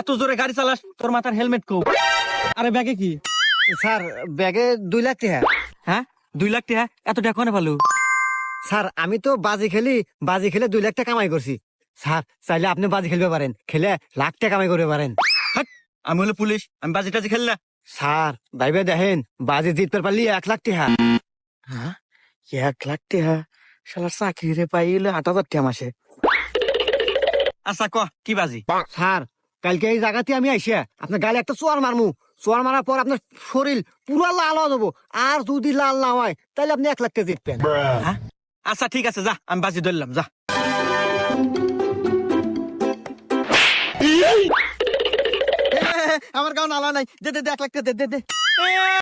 এত জোরে গাড়ি চালাস তোর মাথার হেলমেট কো। আরে ব্যাগে কি? স্যার ব্যাগে দুই লাখ টাকা হ্যাঁ? দুই লাখ টাকা এত টাকা কোনে ভালো স্যার আমি তো বাজি খেলি বাজি খেলে দুই লাখ টাকা কামাই করছি। স্যার চাইলে আপনি বাজি খেলতে পারেন খেলে লাখ টাকা কামাই করতে পারেন। আমি হলো পুলিশ আমি বাজি টাজি খেললা স্যার ভাইবে দেখেন বাজি জিততে পারলি এক লাখ টাকা হ্যাঁ? এক লাখ টাকা শালা চাকরি রে পাইলে আট হাজার টাকা মাসে। আচ্ছা ক কি বাজি? স্যার কালকে এই জায়গাতে আমি আইসি আপনার গালে একটা চোয়ার মারমু। চোয়ার মারার পর আপনার শরীর পুরো লাল হয়ে যাব। আর যদি লাল না হয় তাহলে আপনি এক লাখ টাকা জিতবেন আচ্ছা ঠিক আছে যা আমি বাজি ধরলাম যা। আমার গাও নালা নাই। দে দে দে এক লাখ টাকা দে দে দে।